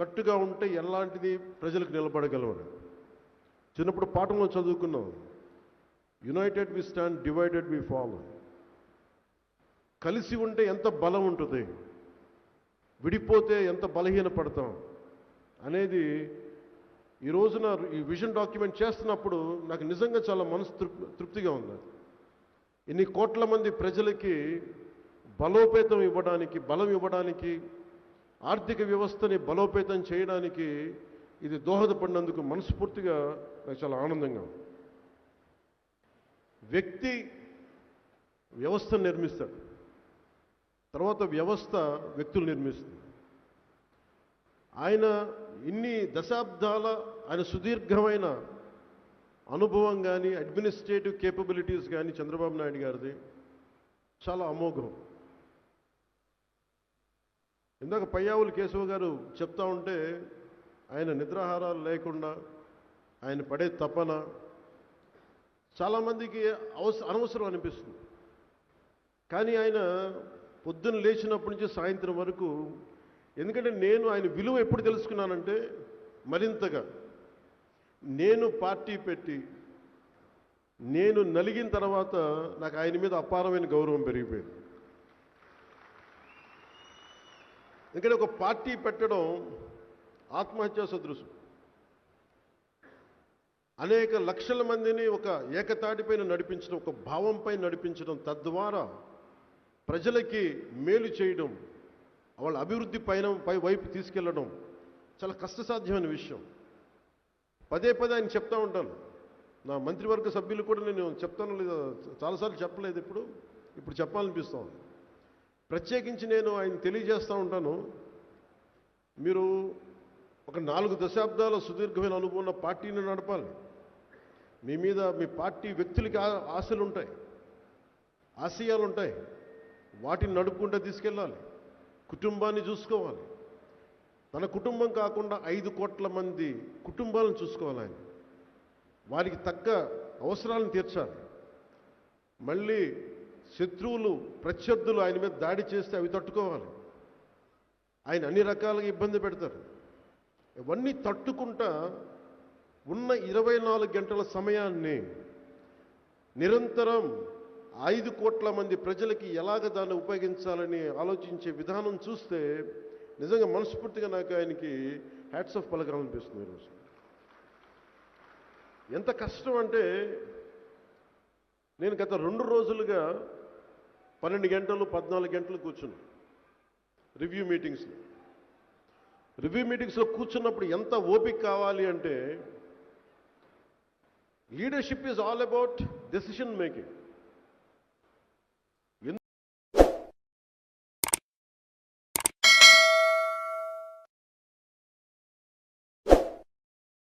కట్టుగా ఉంటే ఎలాంటిది ప్రజలకు నిలబడగలవని. చిన్నప్పుడు పాఠంలో చదువుకున్నాం. United we stand divided we fall కలిసి ఉంటే ఎంత బలం ఉంటుంది? విడిపోతే ఎంత బలహీన పడతాం అనేది ఈ రోజున ఈ విజన్ డాక్యుమెంట్ చేస్తున్నప్పుడు నాకు నిజంగా చాలా మనసు తృప్తిగా ఉంది. ఇన్ని కోట్ల మంది ప్రజలకి బలోపేతం ఇవ్వడానికి బలం ఇవ్వడానికి ఆర్థిక వ్యవస్థని బలోపేతం చేయడానికి ఇది దోహదపడినందుకు మనస్ఫూర్తిగా నాకు చాలా ఆనందంగా వ్యక్తి వ్యవస్థను నిర్మిస్తాడు. తర్వాత వ్యవస్థ వ్యక్తులు నిర్మిస్తుంది. ఆయన ఇన్ని దశాబ్దాల ఆయన సుదీర్ఘమైన అనుభవం కానీ అడ్మినిస్ట్రేటివ్ కేపబిలిటీస్ కానీ చంద్రబాబు నాయుడు గారిది చాలా అమోఘం. ఇందాక పయ్యావులు కేశవ గారు చెప్తా ఉంటే ఆయన నిద్రాహారాలు లేకుండా ఆయన పడే తపన చాలామందికి అవస అనవసరం అనిపిస్తుంది. కానీ ఆయన పొద్దున్న లేచినప్పటి నుంచి సాయంత్రం వరకు ఎందుకంటే నేను ఆయన విలువ ఎప్పుడు తెలుసుకున్నానంటే మరింతగా నేను పార్టీ పెట్టి నేను నలిగిన తర్వాత నాకు ఆయన మీద అపారమైన గౌరవం పెరిగిపోయింది. ఎందుకంటే ఒక పార్టీ పెట్టడం ఆత్మహత్యా సదృశం. అనేక లక్షల మందిని ఒక ఏకతాటిపైన నడిపించడం ఒక భావంపై నడిపించడం తద్వారా ప్రజలకి మేలు చేయడం వాళ్ళ అభివృద్ధి పైన పై వైపు తీసుకెళ్ళడం చాలా కష్టసాధ్యమైన విషయం. పదే పదే ఆయన చెప్తా ఉంటాను నా మంత్రివర్గ సభ్యులు కూడా నేను చెప్తాను లేదా చాలాసార్లు చెప్పలేదు ఇప్పుడు. ఇప్పుడు చెప్పాలనిపిస్తాను ప్రత్యేకించి నేను ఆయన తెలియజేస్తూ ఉంటాను. మీరు ఒక నాలుగు దశాబ్దాల సుదీర్ఘమైన అనుభవం ఉన్న పార్టీని నడపాలి. మీ మీద మీ పార్టీ వ్యక్తులకి ఆశలు ఉంటాయి. ఆశయాలు ఉంటాయి. వాటిని నడుపుకుంటూ తీసుకెళ్ళాలి. కుటుంబాన్ని చూసుకోవాలి. తన కుటుంబం కాకుండా ఐదు కోట్ల మంది కుటుంబాలను చూసుకోవాలి ఆయన. వారికి తగ్గ అవసరాలను తీర్చాలి. మళ్ళీ శత్రువులు ప్రత్యర్థులు ఆయన మీద దాడి చేస్తే అవి తట్టుకోవాలి. ఆయన అన్ని రకాలుగా ఇబ్బంది పెడతారు. ఇవన్నీ తట్టుకుంటా ఉన్న ఇరవై నాలుగు గంటల సమయాన్ని నిరంతరం ఐదు కోట్ల మంది ప్రజలకి ఎలాగ దాన్ని ఉపయోగించాలని ఆలోచించే విధానం చూస్తే నిజంగా మనస్ఫూర్తిగా నాకు ఆయనకి హ్యాట్స్ ఆఫ్ పలకాలనిపిస్తుంది ఈరోజు. ఎంత కష్టం అంటే నేను గత రెండు రోజులుగా పన్నెండు గంటలు పద్నాలుగు గంటలు కూర్చున్నాను రివ్యూ మీటింగ్స్లో రివ్యూ మీటింగ్స్లో కూర్చున్నప్పుడు ఎంత ఓపిక కావాలి అంటే leadership is all about decision making